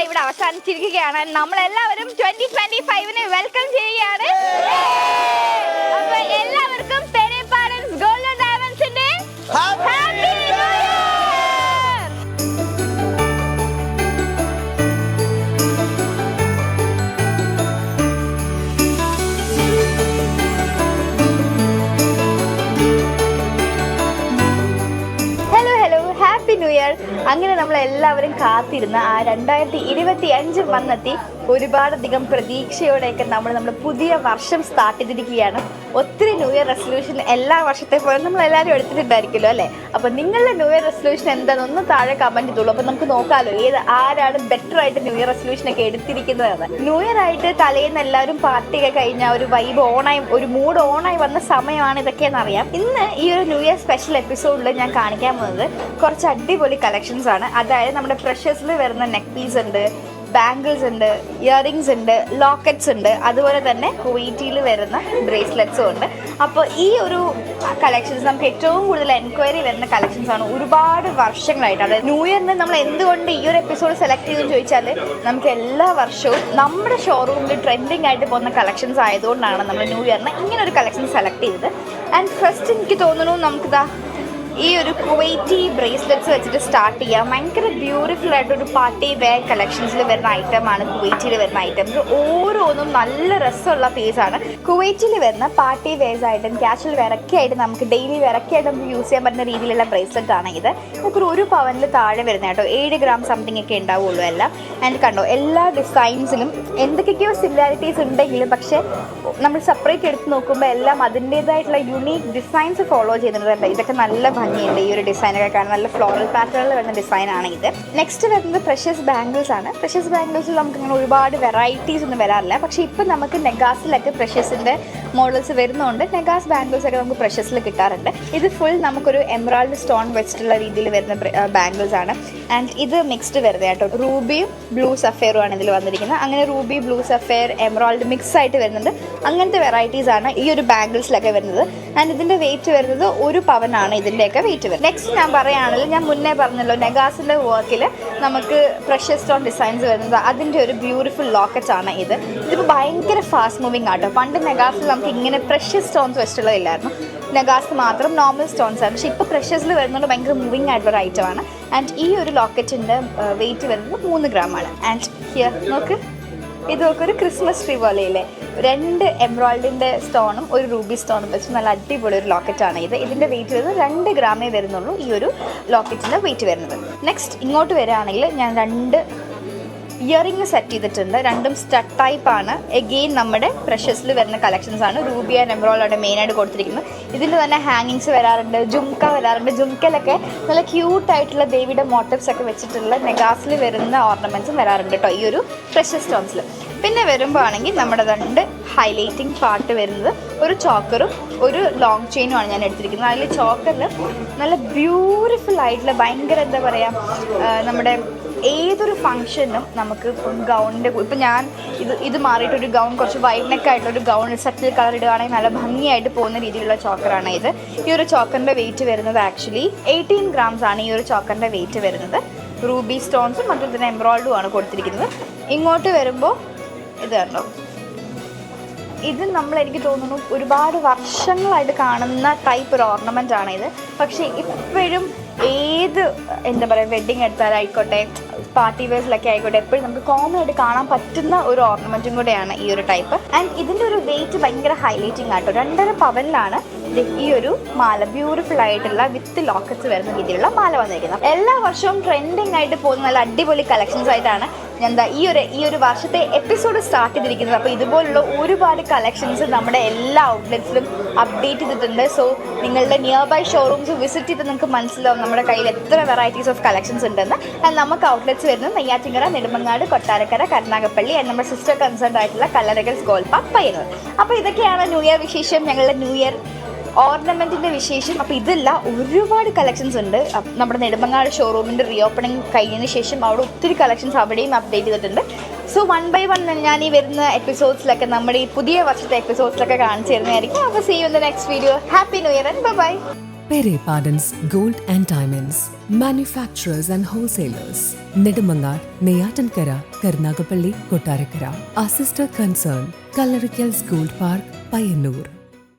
ഇവിടെ അവസാനിച്ചിരിക്കുകയാണ്. നമ്മളെല്ലാവരും twenty twenty ഫൈവിന് welcome ചെയ്യുകയാണ്. അങ്ങനെ നമ്മൾ എല്ലാവരും കാത്തിരുന്ന ആ രണ്ടായിരത്തി ഇരുപത്തി അഞ്ച് വന്നെത്തി. ഒരുപാടധികം പ്രതീക്ഷയോടെയൊക്കെ നമ്മൾ നമ്മുടെ പുതിയ വർഷം സ്റ്റാർട്ട് ചെയ്തിരിക്കുകയാണ്. ഒത്തിരി ന്യൂ ഇയർ റെസൊല്യൂഷൻ എല്ലാ വർഷത്തെ പോലെ നമ്മൾ എല്ലാവരും എടുത്തിട്ടുണ്ടായിരിക്കുമല്ലോ അല്ലേ? അപ്പോൾ നിങ്ങളുടെ ന്യൂ ഇയർ റെസൊല്യൂഷൻ എന്താണെന്ന് ഒന്ന് താഴെ കമന്റ് ചെയ്തോളൂ. അപ്പോൾ നമുക്ക് നോക്കാമല്ലോ ഏത് ആരാണ് ബെറ്റർ ആയിട്ട് ന്യൂ ഇയർ റെസൊല്യൂഷൻ ഒക്കെ എടുത്തിരിക്കുന്നതെന്ന്. ന്യൂ ഇയർ ആയിട്ട് തലേന്ന് എല്ലാവരും പാർട്ടിയൊക്കെ കഴിഞ്ഞ ഒരു വൈബ് ഓണായി ഒരു മൂഡ് ഓണായി വന്ന സമയമാണ് ഇതൊക്കെയെന്ന് അറിയാം. ഇന്ന് ഈ ഒരു ന്യൂ ഇയർ സ്പെഷ്യൽ എപ്പിസോഡിൽ ഞാൻ കാണിക്കാൻ പോകുന്നത് കുറച്ച് അടിപൊളി കളക്ഷൻസ് ആണ്. അതായത് നമ്മുടെ ഫ്രഷേഴ്സിൽ വരുന്ന നെക്ക് പീസ് ഉണ്ട് ബാംഗിൾസ് ഉണ്ട് ഇയറിങ്സ് ഉണ്ട് ലോക്കറ്റ്സ് ഉണ്ട്. അതുപോലെ തന്നെ കുവൈറ്റിയിൽ വരുന്ന ബ്രേസ്ലെറ്റ്സും ഉണ്ട്. അപ്പോൾ ഈ ഒരു കളക്ഷൻസ് നമുക്ക് ഏറ്റവും കൂടുതൽ എൻക്വയറി വരുന്ന കളക്ഷൻസ് ആണ് ഒരുപാട് വർഷങ്ങളായിട്ട്. അതായത് ന്യൂ ഇയറിന് നമ്മൾ എന്തുകൊണ്ട് ഈ ഒരു എപ്പിസോഡ് സെലക്ട് ചെയ്തെന്ന് ചോദിച്ചാൽ നമുക്ക് എല്ലാ വർഷവും നമ്മുടെ ഷോറൂമിൽ ട്രെൻഡിങ് ആയിട്ട് പോകുന്ന കളക്ഷൻസ് ആയതുകൊണ്ടാണ് നമ്മൾ ന്യൂ ഇയറിന് ഇങ്ങനെ ഒരു കളക്ഷൻ സെലക്ട് ചെയ്തത്. ആൻഡ് ഫസ്റ്റ് എനിക്ക് തോന്നുന്നു നമുക്കിതാ ഈ ഒരു കുവൈറ്റി ബ്രേസ്ലെറ്റ്സ് വെച്ചിട്ട് സ്റ്റാർട്ട് ചെയ്യാം. ഭയങ്കര ബ്യൂട്ടിഫുൾ ആയിട്ട് ഒരു പാർട്ടി വെയർ കളക്ഷൻസിൽ വരുന്ന ഐറ്റമാണ് കുവൈറ്റിയിൽ വരുന്ന ഐറ്റംസ് ഓരോന്നും നല്ല രസമുള്ള പീസാണ് കുവൈറ്റിൽ വരുന്ന പാർട്ടി വെയർസ് ആയിട്ടും ക്യാഷ്വൽ വെയർ ആയിട്ട് നമുക്ക് ഡെയിലി വെയർ ആയിട്ട് നമുക്ക് യൂസ് ചെയ്യാൻ പറ്റുന്ന രീതിയിലുള്ള ബ്രേസ്ലെറ്റ് ആണ് ഇത്. നമുക്ക് ഒരു പവനിൽ താഴെ വരുന്ന കേട്ടോ ഏഴ് ഗ്രാം സംതിങ് ഒക്കെ ഉണ്ടാവുള്ളൂ എല്ലാം. ആൻഡ് കണ്ടോ എല്ലാ ഡിസൈൻസിലും എന്തൊക്കെയൊക്കെയോ സിമിലാരിറ്റീസ് ഉണ്ടെങ്കിലും പക്ഷേ നമ്മൾ സെപ്പറേറ്റ് എടുത്ത് നോക്കുമ്പോൾ എല്ലാം അതിന്റേതായിട്ടുള്ള യുണീക്ക് ഡിസൈൻസ് ഫോളോ ചെയ്യുന്നുണ്ട് ഇതൊക്കെ നല്ല ഭംഗിയുണ്ട്. ഈ ഒരു ഡിസൈനൊക്കെ കാണാൻ നല്ല ഫ്ലോറൽ പാറ്റേണിൽ വരുന്ന ഡിസൈനാണ് ഇത്. നെക്സ്റ്റ് വരുന്നത് പ്രഷ്യസ് ബാംഗിൾസ് ആണ്. പ്രഷ്യസ് ബാംഗിൾസിൽ നമുക്ക് ഇങ്ങനെ ഒരുപാട് വെറൈറ്റീസ് ഒന്നും വരാറില്ല. പക്ഷേ ഇപ്പം നമുക്ക് നെഗാസിലൊക്കെ പ്രഷ്യസിന്റെ മോഡൽസ് വരുന്നതുകൊണ്ട് നെഗാസ് ബാംഗിൾസ് ഒക്കെ നമുക്ക് പ്രഷസിൽ കിട്ടാറുണ്ട്. ഇത് ഫുൾ നമുക്കൊരു എമറാൾഡ് സ്റ്റോൺ വെച്ചിട്ടുള്ള രീതിയിൽ വരുന്ന ബാംഗിൾസ് ആണ്. ആൻഡ് ഇത് മിക്സ്ഡ് വരുന്നത് കേട്ടോ. റൂബിയും ബ്ലൂ സഫയറും ആണ് ഇതിൽ വന്നിരിക്കുന്നത്. അങ്ങനെ ruby blue sapphire emerald mix ആയിട്ട് വരുന്നുണ്ട്. അങ്ങനത്തെ വെറൈറ്റീസ് ആണ് ഈ ഒരു ബാംഗിൾസിലൊക്കെ വരുന്നത്. ആൻഡ് ഇതിന്റെ വെയിറ്റ് വരുന്നത് ഒരു പവനാണ് ഇതിന്റെയൊക്കെ വെയിറ്റ് വരുന്നത്. നെക്സ്റ്റ് ഞാൻ പറയുകയാണെങ്കിൽ ഞാൻ മുന്നേ പറഞ്ഞല്ലോ നെഗാസിന്റെ വർക്കിൽ നമുക്ക് പ്രഷർ സ്റ്റോൺ ഡിസൈൻസ് വരുന്നത് അതിന്റെ ഒരു ബ്യൂട്ടിഫുൾ ലോക്കറ്റ് ആണ് ഇത്. ഇതിപ്പോൾ ഭയങ്കര ഫാസ്റ്റ് മൂവിങ് ആട്ടോ പണ്ട് നെഗാസിൽ നമുക്ക് ഇങ്ങനെ പ്രഷ്യസ് സ്റ്റോൺസ് വെച്ചിട്ടുള്ളതില്ലായിരുന്നു നെഗാസ് മാത്രം നോർമൽ സ്റ്റോൺസ് ആണ് പക്ഷേ ഇപ്പോൾ പ്രഷ്യസിൽ വരുന്നത് ഭയങ്കര മൂവിങ് ആയിട്ടുള്ള ഐറ്റം ആണ്. ആൻഡ് ഈ ഒരു ലോക്കറ്റിന്റെ വെയിറ്റ് വരുന്നത് മൂന്ന് ഗ്രാം ആണ്. ആൻഡ് ഹിയർ നോക്ക്. ഇതൊക്കെ ഒരു ക്രിസ്മസ് ട്രീ പോലെയല്ലേ? രണ്ട് എംബ്രോയിഡിന്റെ സ്റ്റോണും ഒരു റൂബി സ്റ്റോണും വെച്ച് നല്ല അടിപൊളി ഒരു ലോക്കറ്റാണ് ഇത്. ഇതിന്റെ വെയിറ്റ് വരുന്നത് രണ്ട് ഗ്രാമേ വരുന്നുള്ളൂ ഈ ഒരു ലോക്കറ്റിന്റെ വെയിറ്റ് വരുന്നത്. നെക്സ്റ്റ് ഇങ്ങോട്ട് വരികയാണെങ്കിൽ ഞാൻ രണ്ട് ഇയറിംഗ് സെറ്റ് ചെയ്തിട്ടുണ്ട്. രണ്ടും സ്റ്റഡ് ആണ്. എഗെയിൻ നമ്മുടെ പ്രഷസിൽ വരുന്ന കളക്ഷൻസ് ആണ്. റൂബി ആൻഡ് മെയിൻ മെയിനായിട്ട് കൊടുത്തിരിക്കുന്നത്. ഇതിൽ തന്നെ ഹാങ്ങിങ്സ് വരാറുണ്ട് ജുംക്ക വരാറുണ്ട്. ജുംക്കലൊക്കെ നല്ല ക്യൂട്ടായിട്ടുള്ള ദേവിയുടെ മോട്ടീവ്സ് ഒക്കെ വെച്ചിട്ടുള്ള നെഗാസിൽ വരുന്ന ഓർണമെന്റ്സും വരാറുണ്ട് കേട്ടോ ഈ ഒരു പ്രഷസ് സ്റ്റോൺസിൽ പിന്നെ വരുമ്പോൾ ആണെങ്കിൽ നമ്മുടെ രണ്ട് ഹൈലൈറ്റിംഗ് പാർട്ട് വരുന്നത് ഒരു ചോക്കറും ഒരു ലോങ് ചെയിനും ആണ് ഞാൻ എടുത്തിരിക്കുന്നത്. അതിൽ ചോക്കറിൽ നല്ല ബ്യൂട്ടിഫുൾ ആയിട്ടുള്ള ഭയങ്കര എന്താ പറയുക നമ്മുടെ ഏതൊരു ഫംഗ്ഷനും നമുക്ക് ഇപ്പം ഗൗണിന്റെ ഇപ്പം ഞാൻ ഇത് ഇത് മാറിയിട്ട് ഒരു ഗൗൺ കുറച്ച് വൈറ്റ് നെക്ക് ആയിട്ടുള്ള ഒരു ഗൗൺ സെറ്റിൽ കളർ ഇടുകയാണെങ്കിൽ നല്ല ഭംഗിയായിട്ട് പോകുന്ന രീതിയിലുള്ള ചോക്കറാണ് ഇത്. ഈ ഒരു ചോക്കറിന്റെ വെയിറ്റ് വരുന്നത് ആക്ച്വലി എയ്റ്റീൻ ഗ്രാംസ് ആണ് ഈ ഒരു ചോക്കറിന്റെ വെയിറ്റ് വരുന്നത്. റൂബി സ്റ്റോൺസും അതുപോലെ തന്നെ എംബ്രോയിഡും ആണ് കൊടുത്തിരിക്കുന്നത്. ഇങ്ങോട്ട് വരുമ്പോൾ ഇത് കണ്ടോ? ഇത് നമ്മൾ എനിക്ക് തോന്നുന്നു ഒരുപാട് വർഷങ്ങളായിട്ട് കാണുന്ന ടൈപ്പ് ഒരു ഓർണമെന്റ് ആണ് ഇത്. പക്ഷേ ഇപ്പോഴും ഏത് എന്താ പറയുക വെഡ്ഡിങ് എടുത്താലായിക്കോട്ടെ പാർട്ടി വെയർസിലൊക്കെ ആയിക്കോട്ടെ എപ്പോഴും നമുക്ക് കോമൺ ആയിട്ട് കാണാൻ പറ്റുന്ന ഒരു ഓർണമെന്റും കൂടെയാണ് ഈ ഒരു ടൈപ്പ് ആൻഡ് ഇതിന്റെ ഒരു വെയിറ്റ് ഭയങ്കര ഹൈലൈറ്റിംഗ് ആട്ടോ രണ്ടര പവനിലാണ് ഈ ഒരു മാല ബ്യൂട്ടിഫുൾ ആയിട്ടുള്ള വിത്ത് ലോക്കറ്റ്സ് വരുന്ന രീതിയിലുള്ള മാല വന്നിരിക്കുന്നത്. എല്ലാ വർഷവും ട്രെൻഡിങ് ആയിട്ട് പോകുന്ന നല്ല അടിപൊളി കളക്ഷൻസ് ആയിട്ടാണ് എന്താ ഈ ഒരു ഈ ഒരു വർഷത്തെ എപ്പിസോഡ് സ്റ്റാർട്ട് ചെയ്തിരിക്കുന്നത്. അപ്പോൾ ഇതുപോലുള്ള ഒരുപാട് കളക്ഷൻസ് നമ്മുടെ എല്ലാ ഔട്ട്ലെറ്റ്സിലും അപ്ഡേറ്റ് ചെയ്തിട്ടുണ്ട്. സോ നിങ്ങളുടെ നിയർ ബൈ ഷോറൂംസ് വിസിറ്റ് ചെയ്ത് നിങ്ങൾക്ക് മനസ്സിലാവും നമ്മുടെ കയ്യിൽ എത്ര വെറൈറ്റീസ് ഓഫ് കളക്ഷൻസ് ഉണ്ടെന്ന്. ആൻഡ് നമുക്ക് ഔട്ട്ലെറ്റ്സ് വരുന്നത് നെയ്യാറ്റിങ്ങര നെടുമങ്ങാട് കൊട്ടാരക്കര കരുനാഗപ്പള്ളി ആൻഡ് നമ്മുടെ സിസ്റ്റർ കൺസേൺ ആയിട്ടുള്ള കല്ലറകൽസ് പാർക്ക് പയ്യന്നൂർ. അപ്പോൾ ഇതൊക്കെയാണ് ന്യൂ ഇയർ വിശേഷം. ഞങ്ങളുടെ ന്യൂ ഇയർ ഓർണമെന്റിന്റെ വിശേഷം അപ്പോൾ ഇതല്ല ഒരുപാട് കളക്ഷൻസ് ഉണ്ട് അപ്പ് നമ്മുടെ നെടുമങ്ങാട് ഷോറൂമിന്റെ റീ ഓപ്പണിംഗ് കഴിഞ്ഞതിന് ശേഷം അവിടെ ഒത്തിരി കളക്ഷൻസ് അവിടെയും അപ്ഡേറ്റ് ചെയ്തിട്ടുണ്ട് സോ വൺ ബൈ വൺ ഞാൻ ഈ വരുന്ന എപ്പിസോഡ്സിലൊക്കെ നമ്മുടെ ഈ പുതിയ വർഷത്തെ എപ്പിസോഡ്സിലൊക്കെ കാണിച്ചു തരുന്നതായിരിക്കും അപ്പോൾ see you the next video happy new year and bye Pere Pardon's Gold and Diamonds, manufacturers and wholesalers. Nedimangar, Neyatankara, Karnagapalli, Kottarakara. Our sister concern, Kalarikals Gold Park, Payanur.